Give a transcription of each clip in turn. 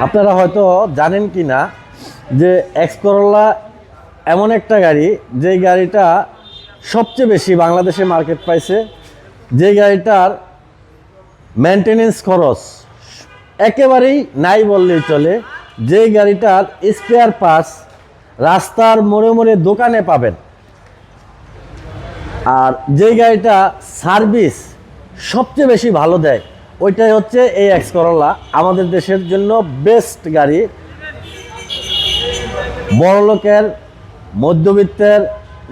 আপনারা হয়তো জানেন কি না যে এক্স এমন একটা গাড়ি যে গাড়িটা সবচেয়ে বেশি বাংলাদেশে মার্কেট পাইছে যে গাড়িটার মেনটেনেন্স খরচ একেবারেই নাই বললেই চলে যে গাড়িটার স্পেয়ার পার্টস রাস্তার মোড়ে মোড়ে দোকানে পাবেন। আর যে গাড়িটা সার্ভিস সবচেয়ে বেশি ভালো দেয় ওইটাই হচ্ছে এই এক্স করলা আমাদের দেশের জন্য বেস্ট গাড়ি। বড় লোকের, মধ্যবিত্তের,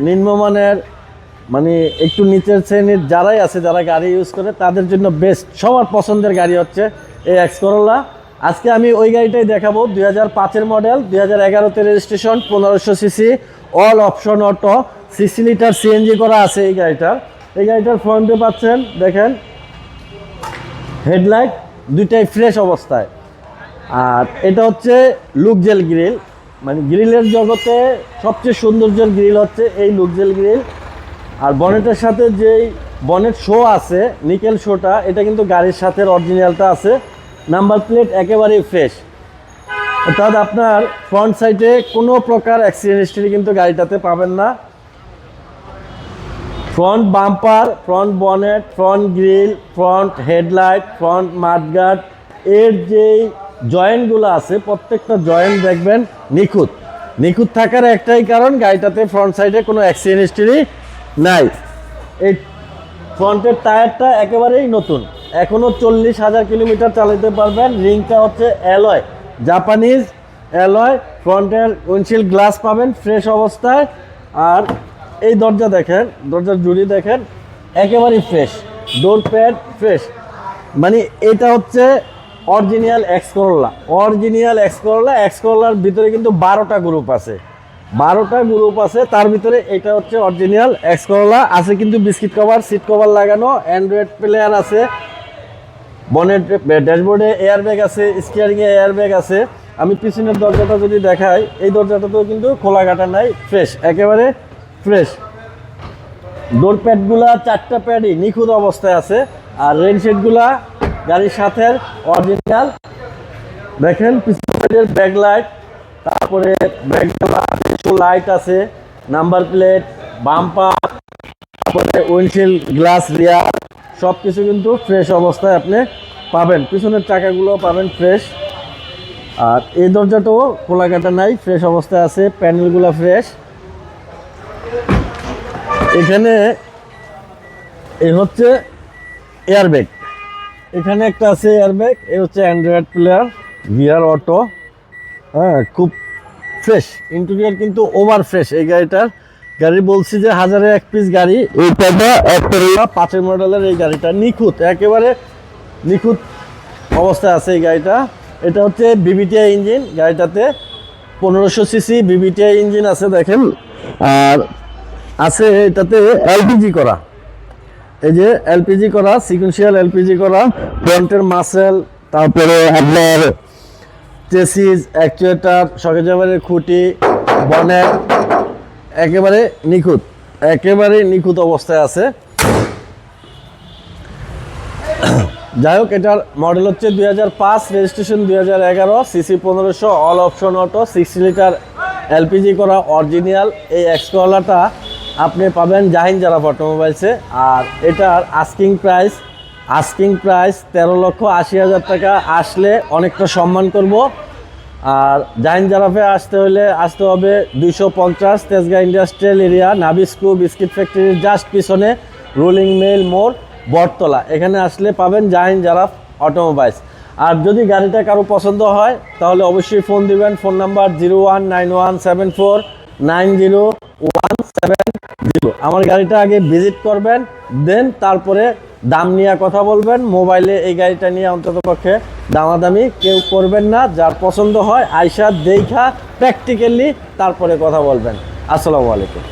নিম্নমানের মানে একটু নিচের শ্রেণির যারাই আছে, যারা গাড়ি ইউজ করে, তাদের জন্য বেস্ট সবার পছন্দের গাড়ি হচ্ছে এই এক্স করলা আজকে আমি ওই গাড়িটাই দেখাবো, দুই হাজার পাঁচের মডেল দুই হাজার এগারোতে রেজিস্ট্রেশন পনেরোশো CC all option auto sixty litre CNG করা আছে এই গাড়িটার। এই গাড়িটার ফ্রন্টে পাচ্ছেন, দেখেন হেডলাইট দুইটাই ফ্রেশ অবস্থায়। আর এটা হচ্ছে লুকজেল গ্রিল। মানে গ্রিলের জগতে সবচেয়ে সৌন্দর্যের গ্রিল হচ্ছে এই লুকজেল গ্রিল। আর বনেটের সাথে যেই বনেট শো আছে, নিকেল শোটা, এটা কিন্তু গাড়ির সাথে অরিজিনালটা আছে। নাম্বার প্লেট একেবারেই ফ্রেশ অর্থাৎ আপনার ফ্রন্ট সাইডে কোনো প্রকার অ্যাক্সিডেন্ট হিস্ট্রি কিন্তু গাড়িটাতে পাবেন না। Front bumper front bonnet front grill front headlight front mudguard এর যেই জয়েন্টগুলো আছে, প্রত্যেকটা জয়েন্ট দেখবেন নিখুঁত। নিখুঁত থাকার একটাই কারণ, গাড়িটাতে ফ্রন্ট সাইডে কোনো অ্যাক্সিডেন্ট হিস্ট্রি নাই। এই ফ্রন্টের টায়ারটা একেবারেই নতুন। এখনও চল্লিশ হাজার কিলোমিটার চালাতে পারবেন। রিংটা হচ্ছে অ্যালয়। Japanese alloy. ফ্রন্টের উইন্ডশিল্ড গ্লাস পাবেন ফ্রেশ অবস্থায়। আর এই দরজা দেখেন, দরজার জুড়ি দেখেন একেবারেই ফ্রেশ ডোর প্যাড ফ্রেশ মানে এটা হচ্ছে original X Corolla original X Corolla X করলার ভিতরে কিন্তু বারোটা গ্রুপ আছে। বারোটা গ্রুপ আছে, তার ভিতরে এটা হচ্ছে অরিজিনাল এক্স করলা আছে কিন্তু বিস্কিট কভার সিট কভার লাগানো অ্যান্ড্রয়েড প্লেয়ার আছে বনেট ড্যাশবোর্ডে এয়ার ব্যাগ আছে স্টিয়ারিংয়ে এয়ার ব্যাগ আছে। আমি পিছনের দরজাটা যদি দেখাই, এই দরজাটাতেও কিন্তু খোলা কাটা নাই ফ্রেশ একেবারে ফ্রেশ ডোর প্যাডগুলা চারটা প্যাডই নিখুঁত অবস্থায় আছে। আর রেন শেডগুলা গাড়ির সাথে অরিজিনাল দেখেন, পিছনের ব্যাক লাইট তারপরে ব্যাক লাইট আছে নাম্বার প্লেট বাম্পার তারপরে উইন্ডশিল্ড গ্লাস রিয়ার সব কিছু কিন্তু ফ্রেশ অবস্থায় আপনি পাবেন। পিছনের চাকাগুলো পাবেন ফ্রেশ আর এই দরজাটাও খোলা কাটা নাই ফ্রেশ অবস্থায় আছে প্যানেলগুলো ফ্রেশ এখানে এ হচ্ছে এয়ারব্যাগ। এখানে একটা আছে এয়ারব্যাগ এ হচ্ছে অ্যান্ড্রয়েড প্লেয়ার ভিআর অটো হ্যাঁ খুব ফ্রেশ। ইন্টেরিয়ার কিন্তু ওভার ফ্রেশ এই গাড়িটার। গাড়ি বলছি যে হাজারে এক পিস গাড়ি। এইটা একটা পাঁচের মডেলের এই গাড়িটা নিখুঁত একেবারে নিখুঁত অবস্থায় আছে এই গাড়িটা। এটা হচ্ছে বিবিটিআই ইঞ্জিন গাড়িটাতে পনেরোশো সিসি বিবিটিআই ইঞ্জিন আছে দেখেন। আর আছে এটাতে এলপিজি করা। এই যে এলপিজি করা সিকুয়েন্সিয়াল এলপিজি করা ফ্রন্টের মাসেল তারপরে আপনার চেসিস অ্যাকচুয়েটার সকেজাবারের খুঁটি বনেট একেবারে নিখুঁত একেবারে নিখুঁত অবস্থায় আছে। যাই হোক, এটার মডেল হচ্ছে দুই হাজার পাঁচ রেজিস্ট্রেশন দুই হাজার এগারো সিসি পনেরোশো all option auto sixty litre LPG করা অরিজিনাল এই এক্সকলাটা আপনি পাবেন জাহিন জারাফ অটোমোবাইলসে, আর এটার আস্কিং প্রাইস আস্কিং প্রাইস তেরো লক্ষ আশি হাজার টাকা আসলে অনেকটা সম্মান করব। আর জাহিন জারাফে আসতে হলে আসতে হবে দুইশো পঞ্চাশ Tejgaon industrial area Nabisco biscuit ফ্যাক্টরির জাস্ট পিছনে রুলিং মেল মোড়, বটতলা। এখানে আসলে পাবেন জাহিন জারাফ অটোমোবাইলস। আর যদি গাড়িটা কারও পছন্দ হয়, তাহলে অবশ্যই ফোন দিবেন, phone number zero one nine one seven four nine zero zero আমার গাড়িটা আগে ভিজিট করবেন, দেন তারপরে দাম নিয়ে কথা বলবেন। মোবাইলে এই গাড়িটা নিয়ে অন্তত পক্ষে দামাদামি কেউ করবেন না, যার পছন্দ হয় আইসা, দেখা প্র্যাকটিক্যালি তারপরে কথা বলবেন। আসসালামু আলাইকুম।